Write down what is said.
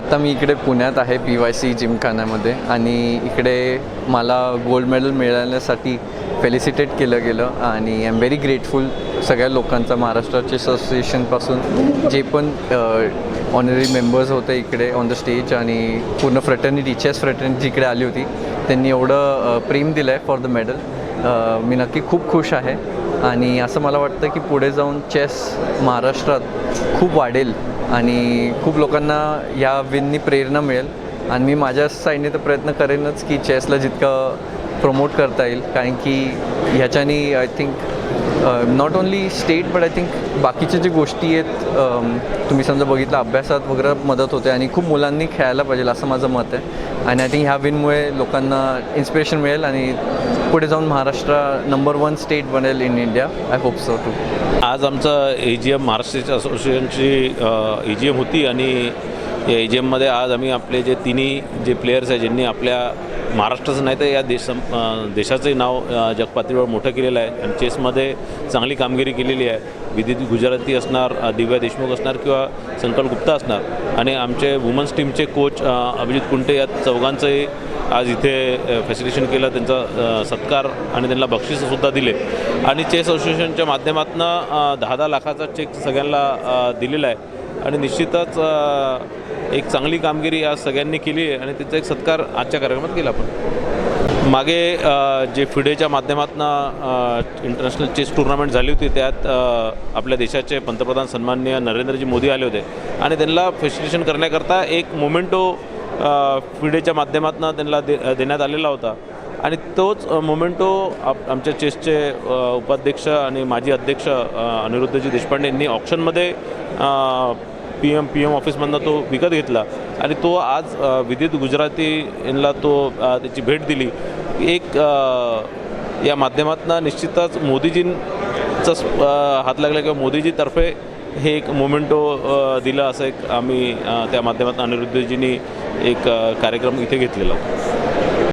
आत्ता मी इकडे पुण्यात आहे पी वाय सी जिमखान्यामध्ये. आणि इकडे मला गोल्ड मेडल मिळाल्यासाठी फेलिसिटेट केलं गेलं. आणि आय एम व्हेरी ग्रेटफुल सगळ्या लोकांचा महाराष्ट्र चेस असोसिएशनपासून जे पण ऑनरी मेंबर्स होते इकडे ऑन द स्टेज आणि पूर्ण फ्रेटर्निटी चेस फ्रेटर्निटी इकडे आली होती त्यांनी एवढं प्रेम दिलं आहे फॉर द मेडल मी नक्की खूप खुश आहे. आणि असं मला वाटतं की पुढे जाऊन चेस महाराष्ट्रात खूप वाढेल आणि खूप लोकांना या विननी प्रेरणा मिळेल. आणि मी माझ्या साईडने तर प्रयत्न करेनच की चेसला जितकं प्रमोट करता येईल. कारण की ह्याच्याने I think not only state but I think बाकीच्या ज्या गोष्टी आहेत तुम्ही समजा बघितलं अभ्यासात वगैरे मदत होते आणि खूप मुलांनी खेळायला पाहिजे असं माझं मत आहे. आणि आय थिंक ह्या विनमुळे लोकांना इन्स्पिरेशन मिळेल आणि पुढे जाऊन महाराष्ट्र नंबर वन स्टेट बनेल in India I hope so to आज आमचं ए जी एम महाराष्ट्राच्या असोसिएशनची ए जी एम होती आणि या ए जी एममध्ये आज आम्ही आपले जे तिन्ही जे प्लेयर्स आहेत ज्यांनी आपल्या महाराष्ट्राचं नाही तर या देश देशाचंही नाव जगपातळीवर मोठं केलेलं आहे. आणि चेसमध्ये चांगली कामगिरी केलेली आहे. विदित गुजराती असणार दिव्या देशमुख असणार किंवा संकल्प गुप्ता असणार. आणि आमचे वुमन्स टीमचे कोच अभिजित कुंटे या चौघांचंही आज इथे फॅसिलिटेशन केलं. त्यांचा सत्कार आणि त्यांना बक्षीसंसुद्धा दिले. आणि चेस असोसिएशनच्या माध्यमातून दहा दहा लाखाचा चेक सगळ्यांना दिलेला आहे. आणि निश्चितच एक चांगली कामगिरी आज सगळ्यांनी केली आहे आणि त्याचा एक सत्कार आजच्या कार्यक्रमात केला आपण. मागे जे फिडेच्या माध्यमातून इंटरनॅशनल चेस टुर्नामेंट झाली होती त्यात आपल्या देशाचे पंतप्रधान सन्माननीय नरेंद्रजी मोदी आले होते. आणि त्यांना फेसिलिटेशन करण्याकरता एक मोमेंटो फिडेच्या माध्यमातून त्यांना दे देण्यात आलेला होता. आणि तोच मोमेंटो आप आमच्या चेसचे उपाध्यक्ष आणि माजी अध्यक्ष अनिरुद्धजी देशपांडे यांनी ऑप्शनमध्ये पी एम पी एम ऑफिसमधनं तो विकत घेतला. आणि तो आज विदित गुजराती यांना तो त्याची भेट दिली. एक या माध्यमातून निश्चितच मोदीजींचा हात लागला किंवा मोदीजीतर्फे हे एक मोमेंटो दिलं असं एक आम्ही त्या माध्यमातून अनिरुद्धजींनी एक कार्यक्रम इथे घेतलेला होता.